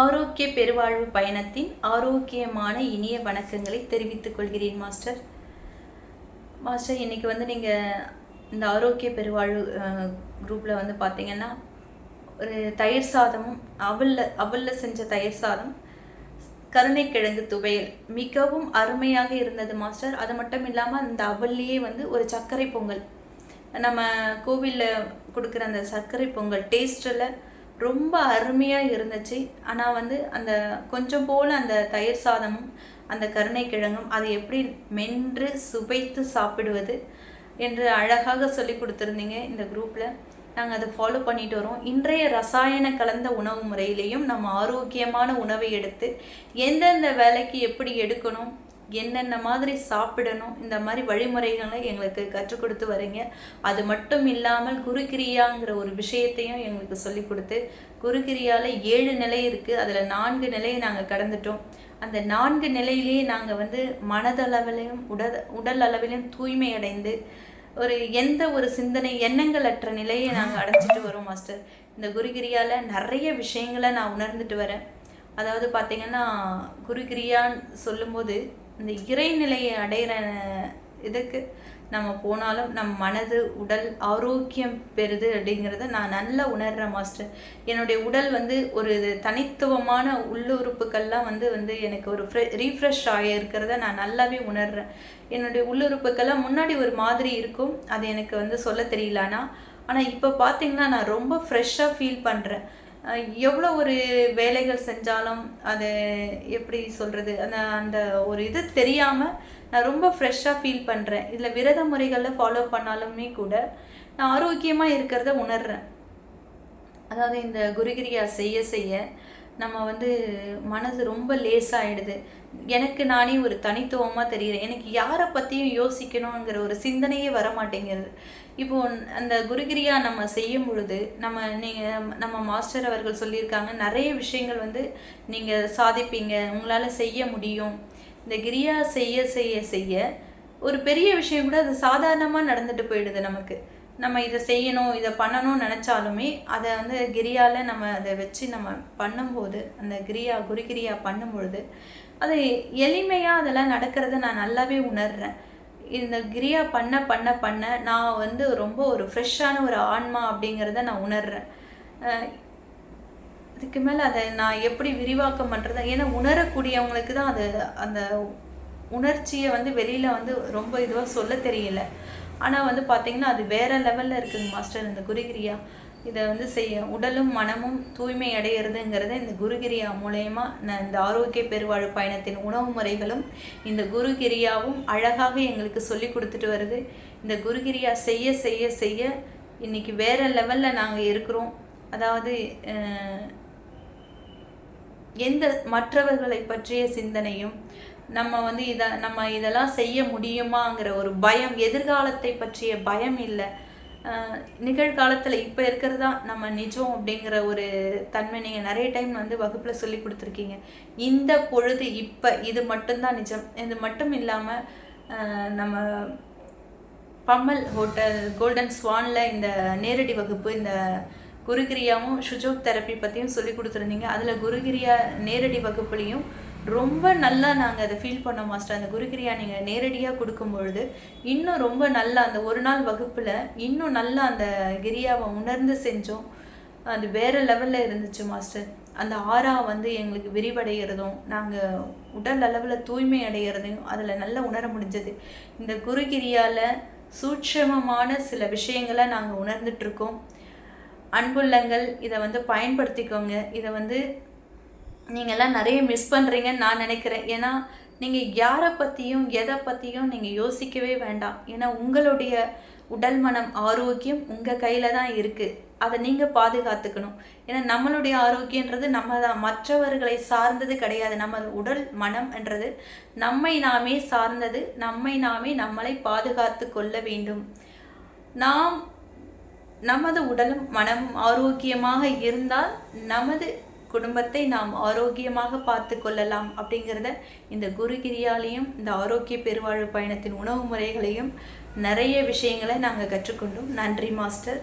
ஆரோக்கிய பெருவாழ்வு பயணத்தின் ஆரோக்கியமான இனிய வணக்கங்களை தெரிவித்துக் கொள்கிறேன் மாஸ்டர். மாஸ்டர் இன்னைக்கு வந்து நீங்கள் இந்த ஆரோக்கிய பெருவாழ்வு குரூப்பில் வந்து பார்த்தீங்கன்னா ஒரு தயிர் சாதமும் அவலில் அவலில் செஞ்ச தயிர் சாதம் கருணைக்கிழங்கு துவையல் மிகவும் அருமையாக இருந்தது மாஸ்டர். அது மட்டும் இல்லாமல் அந்த அவல்லையே வந்து ஒரு சர்க்கரை பொங்கல். நம்ம கோவிலில் கொடுக்குற அந்த சர்க்கரை பொங்கல் டேஸ்ட்டில் ரொம்ப அருமையாக இருந்துச்சு. ஆனால் வந்து அந்த கொஞ்சம் போல் அந்த தயிர் சாதமும் அந்த கருணைக்கிழங்கும் அதை எப்படி மென்று சுவைத்து சாப்பிடுவது என்று அழகாக சொல்லி கொடுத்துருந்தீங்க இந்த குரூப்பில் நாங்கள் அதை ஃபாலோ பண்ணிட்டு வரோம். இன்றைய ரசாயன கலந்த உணவு முறையிலையும் நம்ம ஆரோக்கியமான உணவை எடுத்து எந்தெந்த வேலைக்கு எப்படி எடுக்கணும் என்னென்ன மாதிரி சாப்பிடணும் இந்த மாதிரி வழிமுறைகளை எங்களுக்கு கற்றுக் கொடுத்து வரீங்க. அது மட்டும் இல்லாமல் குருக்கிரியாங்கிற ஒரு விஷயத்தையும் எங்களுக்கு சொல்லி கொடுத்து குருக்கிரியால ஏழு நிலை இருக்குது அதில் நான்கு நிலையை நாங்கள் கடந்துட்டோம். அந்த நான்கு நிலையிலேயே நாங்கள் வந்து மனதளவிலையும் உடல் உடல் அளவிலையும் தூய்மை அடைந்து ஒரு எந்த ஒரு சிந்தனை எண்ணங்கள் அற்ற நிலையை நாங்கள் அடைஞ்சிட்டு வரோம் மாஸ்டர். இந்த குருகிரியால் நிறைய விஷயங்களை நான் உணர்ந்துட்டு வரேன். அதாவது பார்த்தீங்கன்னா குருகிரியான்னு சொல்லும்போது இந்த இறைநிலையை அடையிற இதுக்கு நம்ம போனாலும் நம் மனது உடல் ஆரோக்கியம் பெறுது அப்படிங்கிறத நான் நல்லா உணர்கிறேன் மாஸ்டர். என்னுடைய உடல் வந்து ஒரு தனித்துவமான உள்ளுறுப்புக்கள்லாம் வந்து வந்து எனக்கு ஒரு ஃப்ரெ ரீஃப்ரெஷ் ஆகியிருக்கிறத நான் நல்லாவே உணர்கிறேன் என்னுடைய உள்ளுறுப்புக்கெல்லாம் முன்னாடி ஒரு மாதிரி இருக்கும் அது எனக்கு வந்து சொல்ல தெரியலனா ஆனால் இப்போ பார்த்தீங்கன்னா நான் ரொம்ப ஃப்ரெஷ்ஷாக ஃபீல் பண்ணுறேன் எவ்வளோ ஒரு வேலைகள் செஞ்சாலும் அது எப்படி சொல்கிறது அந்த அந்த ஒரு இது தெரியாமல் நான் ரொம்ப ஃப்ரெஷ்ஷாக ஃபீல் பண்ணுறேன் இதில் விரத முறைகளில் ஃபாலோ பண்ணாலுமே கூட நான் ஆரோக்கியமாக இருக்கிறத உணர்கிறேன் அதாவது இந்த குருகிரியா செய்ய செய்ய நம்ம வந்து மனது ரொம்ப லேசாகிடுது எனக்கு நானே ஒரு தனித்துவமாக தெரிகிறேன். எனக்கு யாரை பற்றியும் யோசிக்கணுங்கிற ஒரு சிந்தனையே வர மாட்டேங்கிறது இப்போ அந்த குருகிரியா நம்ம செய்யும் பொழுது நம்ம நீங்கள் நம்ம மாஸ்டர் அவர்கள் சொல்லியிருக்காங்க நிறைய விஷயங்கள் வந்து நீங்கள் சாதிப்பீங்க உங்களால் செய்ய முடியும். இந்த கிரியா செய்ய செய்ய செய்ய ஒரு பெரிய விஷயம் கூட அது சாதாரணமாக நடந்துட்டு போயிடுது நமக்கு. நம்ம இதை செய்யணும் இதை பண்ணணும்னு நினச்சாலுமே அதை வந்து கிரியாவில் நம்ம அதை வச்சு நம்ம பண்ணும்போது அந்த கிரியா குருகிரியா பண்ணும்பொழுது அது எளிமையாக அதெல்லாம் நடக்கிறத நான் நல்லாவே உணர்கிறேன் இந்த கிரியா பண்ண பண்ண பண்ண நான் வந்து ரொம்ப ஒரு ஃப்ரெஷ்ஷான ஒரு ஆன்மா அப்படிங்கிறத நான் உணர்கிறேன் இதுக்கு மேலே அதை நான் எப்படி விரிவாக்கம் பண்ணுறது ஏன்னா உணரக்கூடியவங்களுக்கு தான் அது அந்த உணர்ச்சியை வந்து வெளியில் வந்து ரொம்ப இதுவாக சொல்ல தெரியல. ஆனால் வந்து பார்த்திங்கன்னா அது வேறு லெவலில் இருக்குங்க மாஸ்டர் இந்த குருகிரியா இதை வந்து செய்ய உடலும் மனமும் தூய்மை அடையிறதுங்கிறத இந்த குருகிரியா மூலயமா நான் இந்த ஆரோக்கிய பெருவாழ் பயணத்தின் உணவு முறைகளும் இந்த குருகிரியாவும் அழகாக எங்களுக்கு சொல்லி கொடுத்துட்டு வருது. இந்த குருகிரியா செய்ய செய்ய செய்ய இன்றைக்கி வேறு லெவலில் நாங்கள் இருக்கிறோம். அதாவது எந்த மற்றவர்களை பற்றிய சிந்தனையும் நம்ம வந்து இதை நம்ம இதெல்லாம் செய்ய முடியுமாங்கிற ஒரு பயம் எதிர்காலத்தை பற்றிய பயம் இல்லை. நிகழ்காலத்தில் இப்போ இருக்கிறதா நம்ம நிஜம் அப்படிங்கிற ஒரு தன்மை நீங்கள் நிறைய டைம் வந்து வகுப்பில் சொல்லி கொடுத்துருக்கீங்க. இந்த பொழுது இப்போ இது மட்டும்தான் நிஜம். இது மட்டும் இல்லாமல் நம்ம பம்மல் ஹோட்டல் கோல்டன் ஸ்வானில் இந்த நேரடி வகுப்பு இந்த குருகிரியாவும் சுஜோக் தெரப்பி பற்றியும் சொல்லி கொடுத்துருந்தீங்க. அதில் குருகிரியா நேரடி வகுப்புலேயும் ரொம்ப நல்லா நாங்கள் அதை ஃபீல் பண்ணோம் மாஸ்டர். அந்த குருகிரியா நீங்கள் நேரடியாக கொடுக்கும் பொழுது இன்னும் ரொம்ப நல்லா அந்த ஒரு நாள் வகுப்பில் இன்னும் நல்லா அந்த கிரியாவை உணர்ந்து செஞ்சோம். அது வேறு லெவலில் இருந்துச்சு மாஸ்டர். அந்த ஆறா வந்து எங்களுக்கு விரிவடைகிறதும் நாங்கள் உடல் அளவில் தூய்மை அடைகிறதையும் அதில் நல்லா உணர முடிஞ்சது. இந்த குருகிரியால் சூட்சமமான சில விஷயங்களை நாங்கள் உணர்ந்துட்டுருக்கோம் அன்புள்ளங்கள் இதை வந்து பயன்படுத்திக்கோங்க. இதை வந்து நீங்கள்லாம் நிறைய மிஸ் பண்ணுறீங்கன்னு நான் நினைக்கிறேன். ஏன்னா நீங்கள் யாரை பற்றியும் எதை பற்றியும் நீங்கள் யோசிக்கவே வேண்டாம். ஏன்னா உங்களுடைய உடல் மனம் ஆரோக்கியம் உங்கள் கையில் தான் இருக்குது அதை நீங்கள் பாதுகாத்துக்கணும். ஏன்னா நம்மளுடைய ஆரோக்கியன்றது நம்ம தான். மற்றவர்களை சார்ந்தது கிடையாது. நம்ம உடல் மனம் என்றது நம்மை நாமே சார்ந்தது நம்மை நாமே நம்மளை பாதுகாத்து கொள்ள வேண்டும். நாம் நமது உடலும் மனமும் ஆரோக்கியமாக இருந்தால் நமது குடும்பத்தை நாம் ஆரோக்கியமாக பார்த்து கொள்ளலாம் அப்படிங்கிறத இந்த குருகிரியாலையும் இந்த ஆரோக்கிய பெருவாழ்வு பயணத்தின் உணவு முறைகளையும் நிறைய விஷயங்களை நாங்கள் கற்றுக்கொண்டோம். நன்றி மாஸ்டர்.